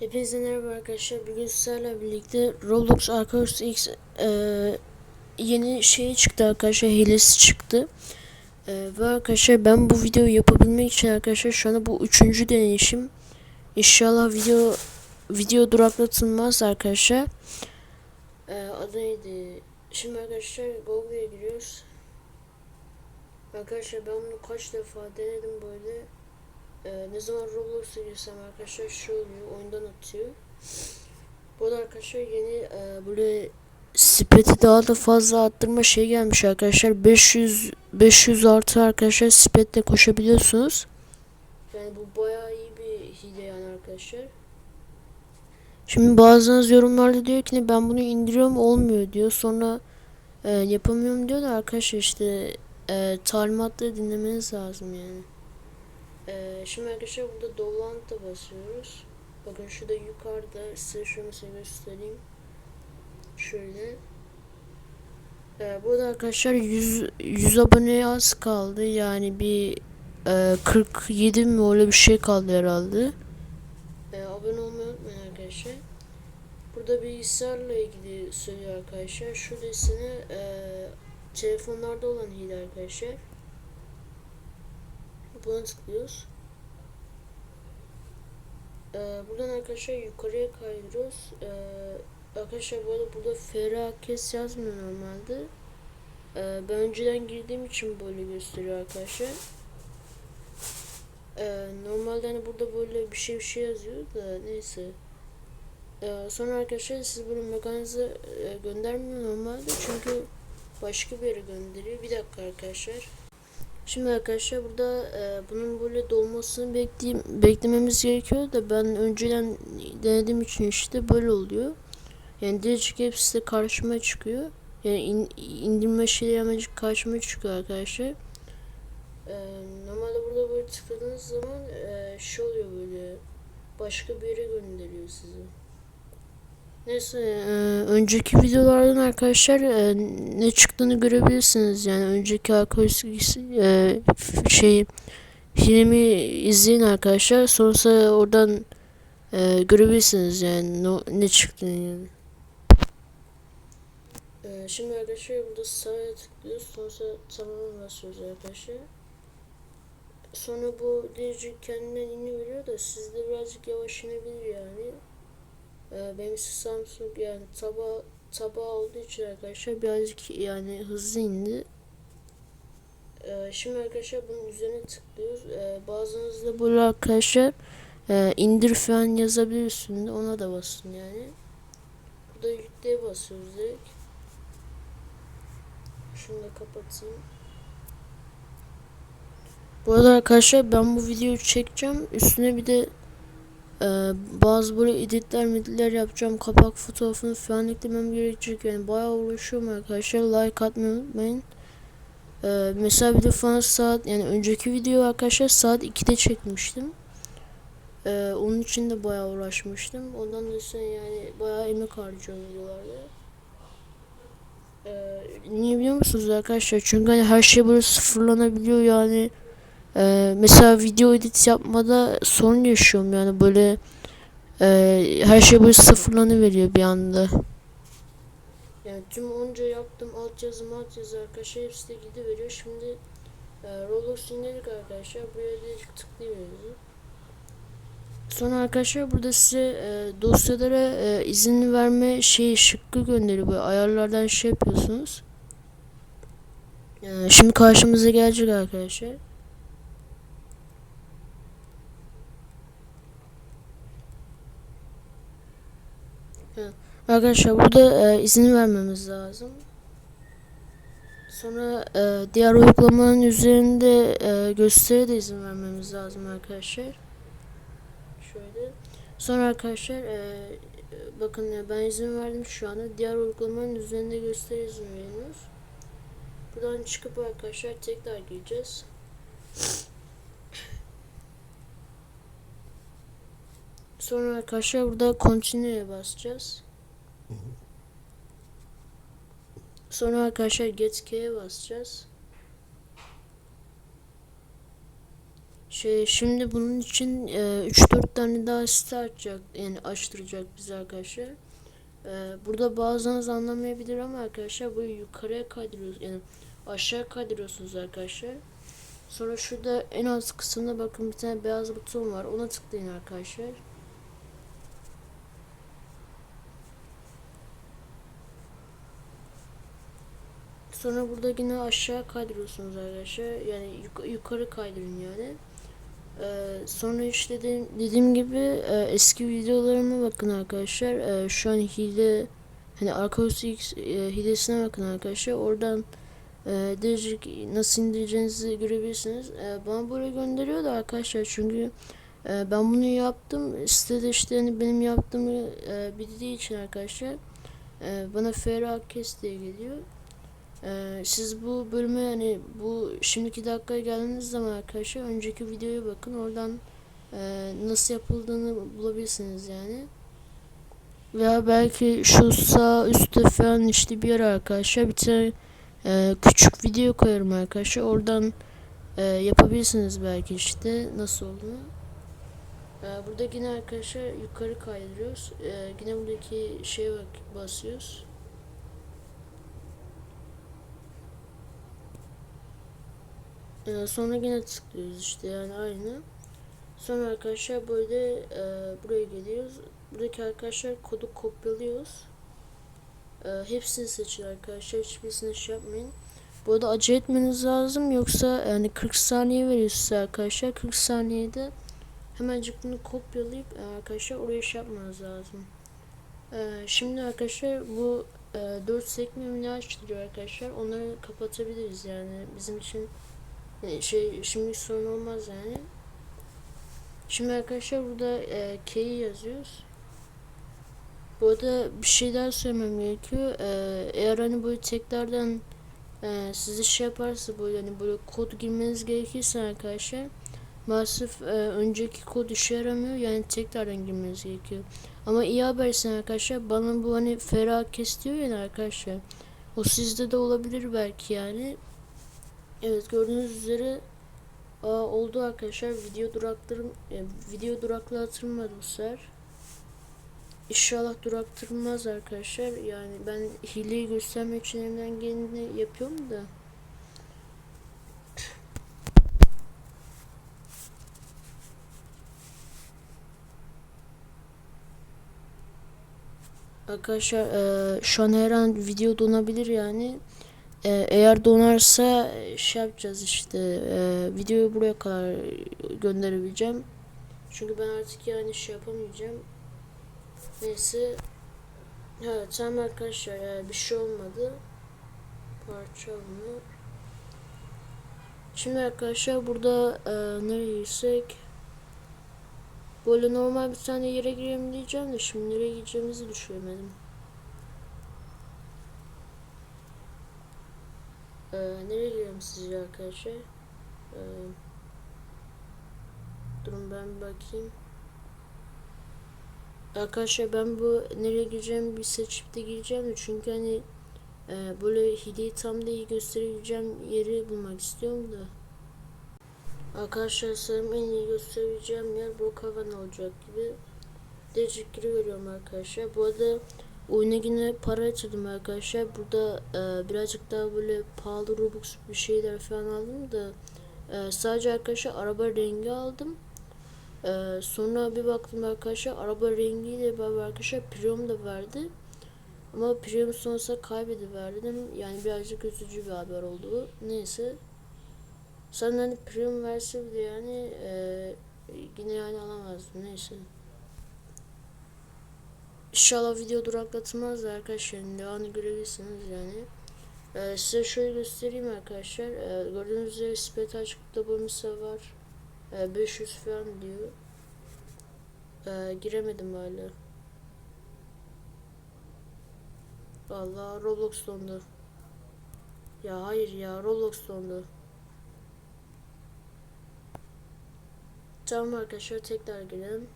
Hepinize merhaba arkadaşlar. Bugün sizlerle birlikte Roblox Arcos X e, yeni şey çıktı arkadaşlar. Hilesi çıktı. E, ve arkadaşlar ben bu videoyu yapabilmek için arkadaşlar şu anda bu üçüncü deneyişim. İnşallah video video duraklatılmaz arkadaşlar. E, adı neydi? Şimdi arkadaşlar Google'ya giriyoruz. Arkadaşlar ben bunu kaç defa denedim böyle. Ee, ne zaman Roblox'a girsem arkadaşlar şu oluyor oyundan atıyor. Bu arada arkadaşlar yeni e, böyle speti daha da fazla arttırma şey gelmiş arkadaşlar 500 500 artı arkadaşlar spetle koşabiliyorsunuz. Yani bu bayağı iyi bir hile yani arkadaşlar. Şimdi bazılarınız yorumlarda diyor ki ben bunu indiriyorum olmuyor diyor. Sonra e, yapamıyorum diyor da arkadaşlar işte e, talimatları dinlemeniz lazım yani. Ee, şimdi arkadaşlar burada Dolant'a basıyoruz. Bakın şurada yukarıda size şunu size göstereyim. Şöyle. Ee, burada arkadaşlar 100, 100 aboneye az kaldı. Yani bir e, 47 mi öyle bir şey kaldı herhalde. Ee, abone olmayı unutmayın arkadaşlar. Burada bilgisayarla ilgili söylüyor arkadaşlar. Şurada ise e, telefonlarda olan hile arkadaşlar. Buna tıklıyoruz. Ee, buradan arkadaşlar yukarıya kaydırıyoruz. Ee, arkadaşlar bu arada burada FRAKES yazmıyor normalde. Ee, ben önceden girdiğim için böyle gösteriyor arkadaşlar. Ee, normalde hani burada böyle bir şey bir şey yazıyor da neyse. Ee, sonra arkadaşlar siz bunu mekanınıza e, göndermiyor normalde çünkü başka bir yere gönderiyor. Bir dakika arkadaşlar. Şimdi arkadaşlar burada e, bunun böyle dolmasını bekleyeyim, beklememiz gerekiyor da ben önceden denediğim için işte böyle oluyor. Yani direkt hepsi de karşıma çıkıyor. Yani in, indirme şeyleri hemen karşıma çıkıyor arkadaşlar. E, normalde burada böyle tıkladığınız zaman e, şey oluyor böyle başka bir yere gönderiyor sizi. Neyse e, önceki videolardan arkadaşlar e, ne çıktığını görebilirsiniz yani önceki arkadaşlık e, şey filmi izleyin arkadaşlar sonrasında oradan e, görebilirsiniz yani no, ne çıktığını yani. E, şimdi arkadaşlar burada sağa tıklıyoruz sonrasında tamamı basıyoruz arkadaşlar. Sonra bu direkt kendinden iniveriyor da sizde birazcık yavaş inebilir yani. Ee, benimsi Samsung yani taba taba olduğu için arkadaşlar birazcık yani hızlı indi. Ee, şimdi arkadaşlar bunun üzerine tıklıyoruz. Ee, bazınızda böyle arkadaşlar e, indir falan yazabilir üstünde ona da basın yani. Burada yükleye basıyoruz direkt. Şunu da kapatayım. Bu arada arkadaşlar ben bu videoyu çekeceğim. Üstüne bir de ee, bazı böyle editler meditler yapacağım. Kapak fotoğrafını falan eklemem gerekecek. Yani bayağı uğraşıyorum arkadaşlar. Like atmayı unutmayın. Ee, mesela bir de falan saat yani önceki video arkadaşlar saat 2'de çekmiştim. Ee, onun için de bayağı uğraşmıştım. Ondan da sen yani bayağı emek harcıyorum videolarda. Ee, niye biliyor musunuz arkadaşlar? Çünkü hani her şey böyle sıfırlanabiliyor yani. Ee, mesela video edit yapmada sorun yaşıyorum yani böyle e, her şey böyle sıfırlanıveriyor bir anda. Yani tüm onca yaptım alt yazı alt yazı arkadaşlar hepsi de gidiveriyor. Şimdi e, Roblox indirdik arkadaşlar buraya direkt tıklayıveriyoruz. Sonra arkadaşlar burada size e, dosyalara e, izin verme şeyi şıkkı gönderiyor. Böyle ayarlardan şey yapıyorsunuz. E, şimdi karşımıza gelecek arkadaşlar. Arkadaşlar burada e, izin vermemiz lazım. Sonra e, diğer uygulamanın üzerinde e, gösteri de izin vermemiz lazım arkadaşlar. Şöyle. Sonra arkadaşlar e, bakın ya ben izin verdim şu anda. Diğer uygulamanın üzerinde gösteri izin veriyoruz. Buradan çıkıp arkadaşlar tekrar gireceğiz. Sonra arkadaşlar burada continue'ye basacağız. Sonra arkadaşlar get key'e basacağız. Şey şimdi bunun için e, 3-4 tane daha site açacak yani açtıracak bize arkadaşlar. E, burada bazılarınız anlamayabilir ama arkadaşlar bu yukarıya kaydırıyoruz yani aşağı kaydırıyorsunuz arkadaşlar. Sonra şurada en alt kısımda bakın bir tane beyaz buton var. Ona tıklayın arkadaşlar. Sonra burada yine aşağı kaydırıyorsunuz arkadaşlar. Yani yuk- yukarı kaydırın yani. Ee, sonra işte dediğim, dediğim gibi e, eski videolarıma bakın arkadaşlar. Ee, şu an hile hani Arcos X e, hilesine bakın arkadaşlar. Oradan e, nasıl indireceğinizi görebilirsiniz. E, bana buraya gönderiyor da arkadaşlar çünkü e, ben bunu yaptım. Sitede işte hani benim yaptığımı e, bildiği için arkadaşlar e, bana FR kes diye geliyor. Ee, siz bu bölüme yani bu şimdiki dakikaya geldiğiniz zaman arkadaşlar önceki videoya bakın oradan e, nasıl yapıldığını bulabilirsiniz yani. Veya belki şu sağ üstte falan işte bir yer arkadaşlar bir tane e, küçük video koyarım arkadaşlar oradan e, yapabilirsiniz belki işte nasıl olduğunu. E, burada yine arkadaşlar yukarı kaydırıyoruz. E, yine buradaki şeye bak basıyoruz. Ee, sonra yine tıklıyoruz işte yani aynı. Sonra arkadaşlar böyle e, buraya geliyoruz. Buradaki arkadaşlar kodu kopyalıyoruz. E, hepsini seçin arkadaşlar. Hiçbirisini şey yapmayın. Bu arada acele etmeniz lazım. Yoksa yani 40 saniye veriyor size arkadaşlar. 40 saniyede hemencik bunu kopyalayıp e, arkadaşlar oraya şey yapmanız lazım. E, şimdi arkadaşlar bu e, 4 sekme mi açtırıyor arkadaşlar. Onları kapatabiliriz yani bizim için e, şey şimdi sorun olmaz yani. Şimdi arkadaşlar burada e, K'yi yazıyoruz. Bu arada bir şey daha söylemem gerekiyor. E, eğer hani böyle tekrardan e, sizi şey yaparsa böyle hani böyle kod girmeniz gerekirse arkadaşlar maalesef e, önceki kod işe yaramıyor yani tekrardan girmeniz gerekiyor. Ama iyi habersin arkadaşlar bana bu hani ferah kes diyor yani arkadaşlar. O sizde de olabilir belki yani. Evet gördüğünüz üzere aa, oldu arkadaşlar video duraktırım e, video duraklattırmadı bu. İnşallah duraktırmaz arkadaşlar. Yani ben hileyi göstermek için elimden geleni yapıyorum da. Arkadaşlar e, şu an her an video donabilir yani. Ee, eğer donarsa e, şey yapacağız işte e, videoyu buraya kadar gönderebileceğim. Çünkü ben artık yani şey yapamayacağım. Neyse. Evet tamam arkadaşlar yani bir şey olmadı. Parça bunu. Şimdi arkadaşlar burada e, nereye girsek? Böyle normal bir tane yere girelim diyeceğim de şimdi nereye gideceğimizi düşünemedim. Nereye girelim sizce arkadaşlar? Ee, durun ben bakayım. Arkadaşlar ben bu nereye gireceğim bir seçip de gireceğim de çünkü hani e, böyle hileyi tam da iyi gösterebileceğim yeri bulmak istiyorum da. Arkadaşlar sanırım en iyi gösterebileceğim yer Brookhaven olacak gibi. Decik giriyorum arkadaşlar. Bu arada Oyuna yine para yatırdım arkadaşlar. Burada e, birazcık daha böyle pahalı Robux bir şeyler falan aldım da e, sadece arkadaşlar araba rengi aldım. E, sonra bir baktım arkadaşlar araba rengiyle beraber arkadaşlar Prium da verdi. Ama Prium sonrasında kaybediverdim. Yani birazcık üzücü bir haber oldu. Neyse. Sen hani Prium verse bile yani e, yine yani alamazdım. Neyse. İnşallah video duraklatmaz da arkadaşlar devamını görebilirsiniz yani. Ee, size şöyle göstereyim arkadaşlar. Ee, gördüğünüz üzere spet açıkta bonus'a var. Ee, 500 falan diyor. Ee, giremedim hala. Vallahi Roblox dondu. Ya hayır ya Roblox dondu. Tamam arkadaşlar tekrar girelim.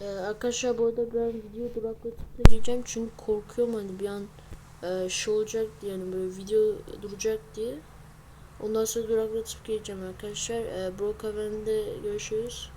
Ee, arkadaşlar bu arada ben video duraklatıp da çünkü korkuyorum hani bir an e, şey olacak diye yani böyle video duracak diye. Ondan sonra duraklatıp geleceğim arkadaşlar. Ee, Brookhaven'de görüşürüz.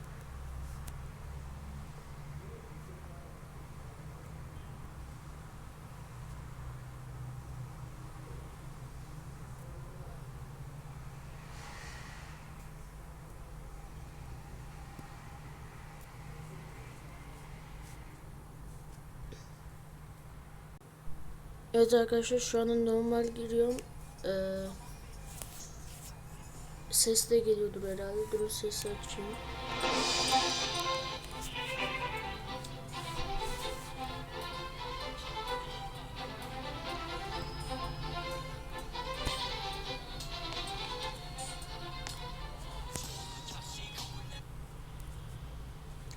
Evet arkadaşlar şu anda normal giriyorum. Ee, ses de geliyordur herhalde. Durun sesi açayım.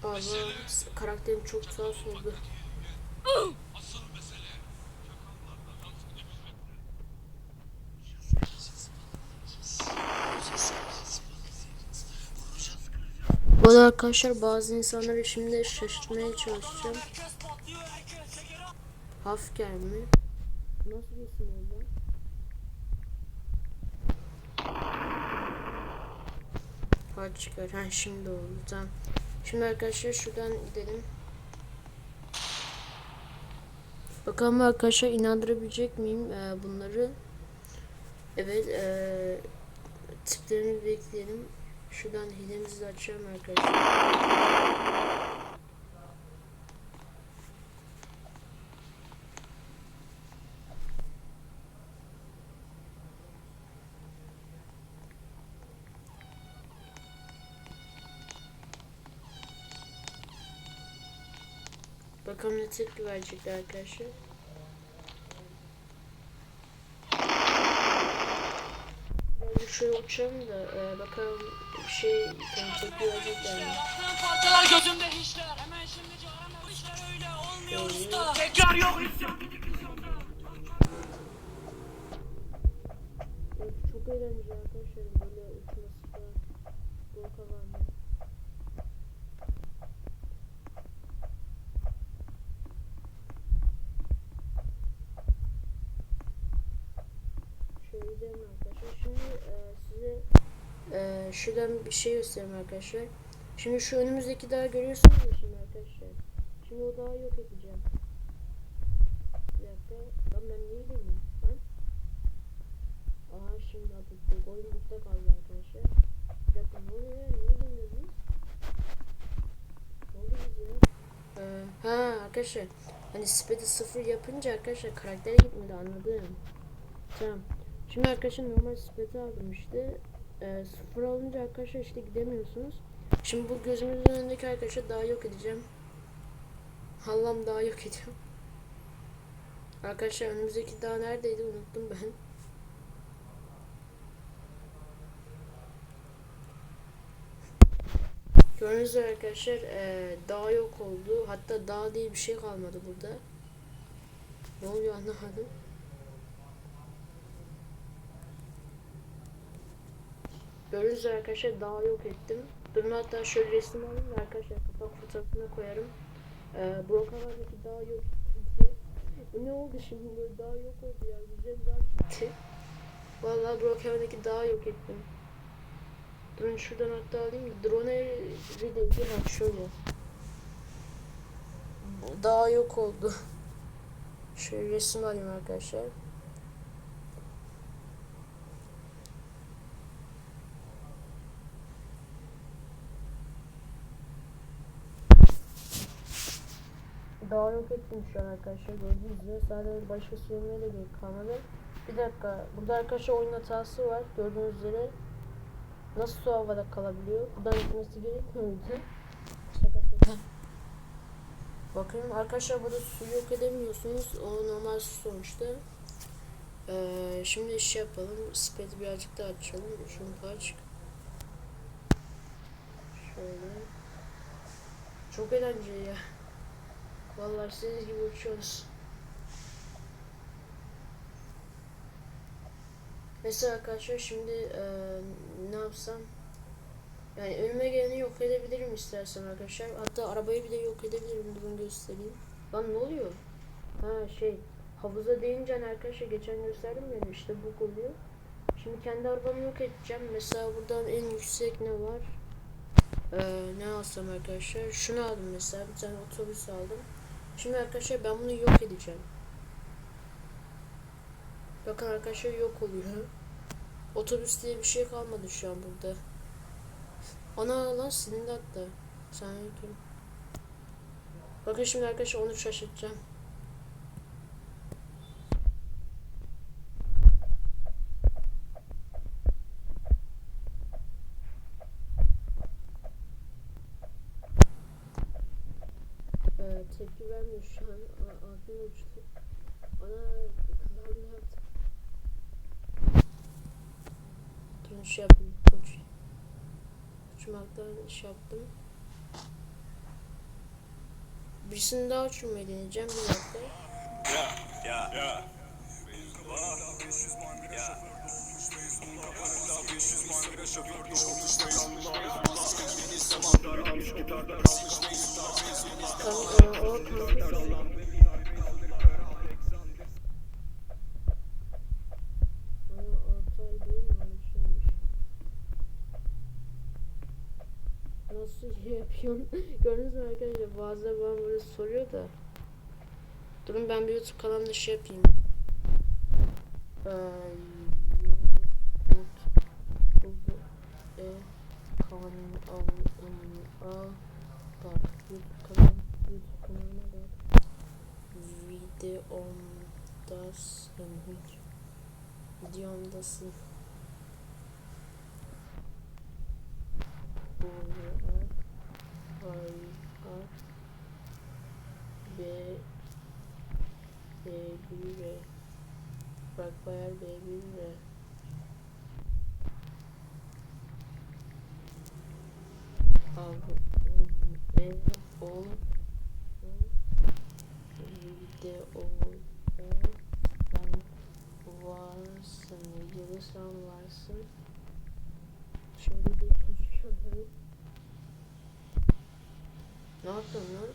Abi karakterim çok tuhaf oldu. Arkadaşlar bazı insanları şimdi şaşırtmaya çalışacağım. Hafker mi? Nasıl bir isim oldu? Hadi çıkar. Ha şimdi oldu. Tamam. Şimdi arkadaşlar şuradan gidelim. Bakalım arkadaşlar inandırabilecek miyim e, bunları? Evet. E, tiplerini bekleyelim. Şuradan hilemizi açalım arkadaşlar. Bakalım ne tepki verecekler arkadaşlar. Uçalım da e, bakalım bir şey mi? Yaptığım parçalar gözümde işler. Hemen şimdi bu işler öyle olmuyor usta. Tekrar yok isyan. Çok eğlenceli arkadaşlar böyle uçması da bu kavanda. Şöyle gidelim arkadaşlar. Şimdi e, size e, şuradan bir şey göstereyim arkadaşlar. Şimdi şu önümüzdeki dağı görüyorsunuz ya şimdi arkadaşlar. Şimdi o dağı yok edeceğim. Bir dakika. Lan ben niye gidemiyorum? Lan? Aha şimdi atıldı. Oyun bukta kaldı arkadaşlar. Bir dakika ne oluyor ya? Niye biz? Ne biz ya? Ee, ha arkadaşlar. Hani speed'i sıfır yapınca arkadaşlar karaktere gitmedi anladım. Tamam. Şimdi arkadaşlar normal speed'i aldım işte. Ee, sıfır alınca arkadaşlar işte gidemiyorsunuz. Şimdi bu gözümüzün önündeki arkadaşlar daha yok edeceğim. Hallam daha yok edeceğim. Arkadaşlar önümüzdeki dağ neredeydi unuttum ben. Gördüğünüz üzere arkadaşlar eee dağ yok oldu. Hatta dağ diye bir şey kalmadı burada. Ne oluyor anlamadım. Gördüğünüz arkadaşlar dağ yok ettim. Durun hatta şöyle resim alayım da arkadaşlar kapak fotoğrafına koyarım. Eee Brokalardaki dağ yok. Bu ne oldu şimdi böyle dağ yok oldu ya. Güzel dağ gitti. Vallahi Brokalardaki dağ yok ettim. Durun şuradan hatta alayım. Drone Reading'i ha şöyle. Daha yok oldu. Şöyle resim alayım arkadaşlar. Daha yok ettim arkadaşlar gördüğünüz üzere sadece başka söylemeye de gerek kalmadı. Bir dakika burada arkadaşlar oyun hatası var gördüğünüz üzere Nasıl su havada kalabiliyor? Buradan gitmesi gerekmiyor muydu? Şaka şaka. Bakın arkadaşlar burada su yok edemiyorsunuz. O normal su sonuçta. Ee, şimdi iş yapalım. Speed'i birazcık daha açalım. Şunu aç. Şöyle. Çok eğlenceli ya. Vallahi siz gibi uçuyoruz. Mesela arkadaşlar şimdi eee, ne yapsam yani önüme geleni yok edebilirim istersen arkadaşlar. Hatta arabayı bile yok edebilirim. Durun göstereyim. Lan ne oluyor? Ha şey havuza değince hani arkadaşlar geçen gösterdim yani işte bu oluyor. Şimdi kendi arabamı yok edeceğim. Mesela buradan en yüksek ne var? Ee, ne alsam arkadaşlar? Şunu aldım mesela. Bir tane otobüs aldım. Şimdi arkadaşlar ben bunu yok edeceğim. Bakın arkadaşlar yok oluyor. Otobüs diye bir şey kalmadı şu an burada. Ana lan silindi hatta. Sen kim? Bakın şimdi arkadaşlar onu şaşırtacağım. Ee, tepki vermiyor şu an. A- Aklım uçtu. Ana kanal ne yaptı? Şey yapayım. Uç. Uçmaktan iş yaptım. Birisini daha uçurmayı deneyeceğim. Bir dakika. Yeah, yeah. Kan, e, o kanka. Aa, Nasıl şey yapıyorsun? Gördünüz mü arkadaşlar? Bazıları bana böyle soruyor da. Durun ben bir YouTube kanalında şey yapayım. Ee, YouTube kanal al bak YouTube kanal YouTube kanalına bak videomdasın videomdasın B B1'e bak bayar B1'e abi ne ol videoda sen varsın videoda sen varsın şöyle bir gözüküyor ne lan?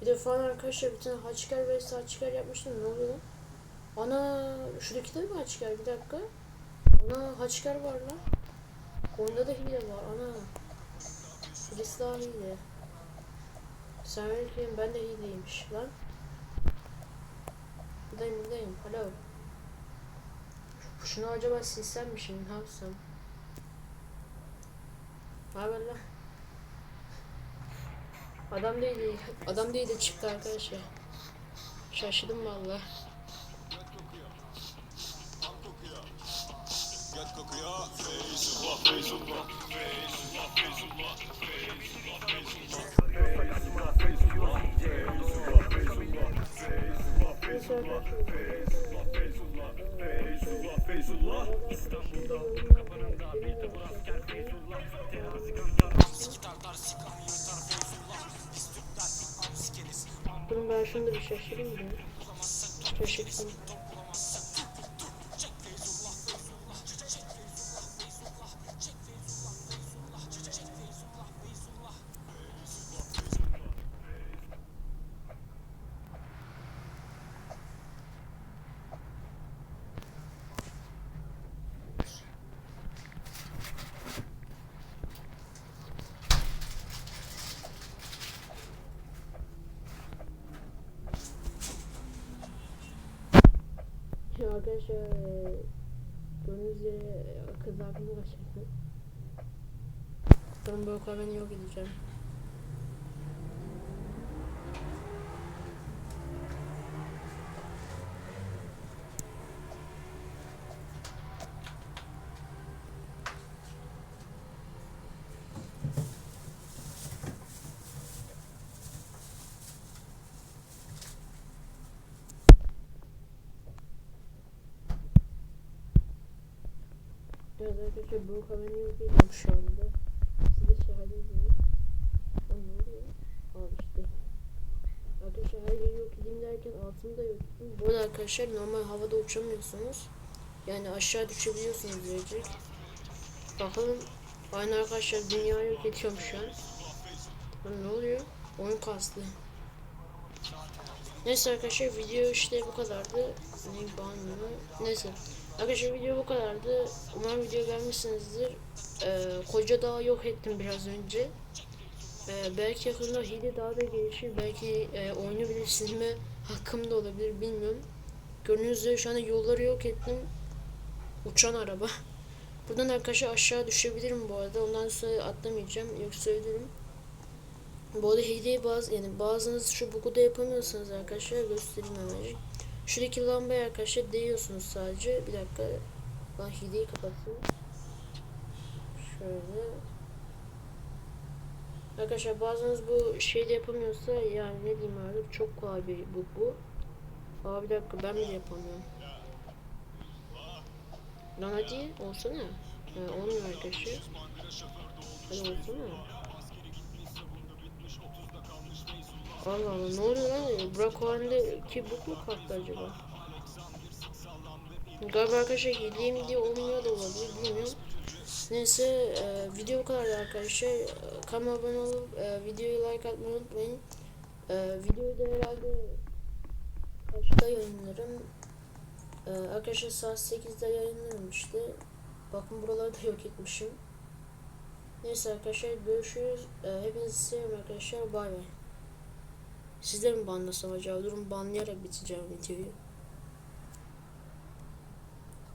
Bir de falan arkadaşlar bir tane haçker ve saçker yapmıştım. Ne oluyor? Ana şuradaki de mi haçker bir dakika. Ana haçker var lan. Oyunda da hile var. Ana Birisi daha hile verirken ben de hileymiş lan. Buradayım buradayım alo Şunu acaba silsem mi şimdi ne yapsam? Haber lan? Adam değil adam değil de çıktı arkadaşlar. Şaşırdım valla kokuyor. Feyzullah, Feyzullah, Feyzullah, Feyzullah, Durun ben şunu bir şaşırayım da. Şaşırsın. Ya arkadaşlar eee, gördüğünüz üzere kız aklımı kaçırdı. Ben bu kahveni yok edeceğim. Evet arkadaşlar bu kahveni yok edeceğim şu anda. Siz de şahidiniz. Lan ne oluyor? Al işte. Arkadaşlar her yok edeyim derken altını da yok. Bu arada arkadaşlar normal havada uçamıyorsunuz. Yani aşağı düşebiliyorsunuz diyecek. Bakalım. Aynı arkadaşlar dünya yok ediyorum şu an. Lan ne oluyor? Oyun kastı. Neyse arkadaşlar video işte bu kadardı. Ne ban mı? Neyse. Arkadaşlar video bu kadardı. Umarım video beğenmişsinizdir. Ee, koca dağı yok ettim biraz önce. Ee, belki yakında hile daha da gelişir. Belki e, oyunu bile silme hakkım da olabilir bilmiyorum. Gördüğünüz üzere şu anda yolları yok ettim. Uçan araba. Buradan arkadaşlar aşağı düşebilirim bu arada. Ondan sonra atlamayacağım. Yoksa ölürüm. Bu arada hileyi bazı yani bazınız şu bugu da yapamıyorsanız arkadaşlar göstereyim hemen. Şuradaki lambaya arkadaşlar değiyorsunuz sadece. Bir dakika. Ben hileyi kapatayım. Şöyle. Arkadaşlar bazınız bu şeyde yapamıyorsa yani ne diyeyim artık çok kolay bir bug bu. Aa bir dakika ben bile yapamıyorum. Lan hadi olsana. Ha, olmuyor arkadaşlar. Hadi olsana. Allah Allah ne oluyor lan? Burak o halindeki bug mu kalktı acaba? Galiba arkadaşlar hileyim diye olmuyor da olabilir bilmiyorum. Neyse e, video bu kadar arkadaşlar. E, Kanalıma abone olup e, videoyu like atmayı unutmayın. E, videoyu da herhalde kaçta yayınlarım. E, arkadaşlar saat 8'de yayınlarım işte. Bakın buraları da yok etmişim. Neyse arkadaşlar görüşürüz. E, hepinizi seviyorum arkadaşlar. Bay bay. Siz de mi banlasam acaba? Durun banlayarak biteceğim videoyu.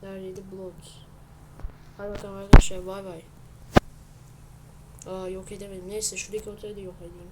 Neredeydi Blood? Hadi bakalım arkadaşlar bay bay. Aa yok edemedim. Neyse şuradaki ortayı da yok edeyim.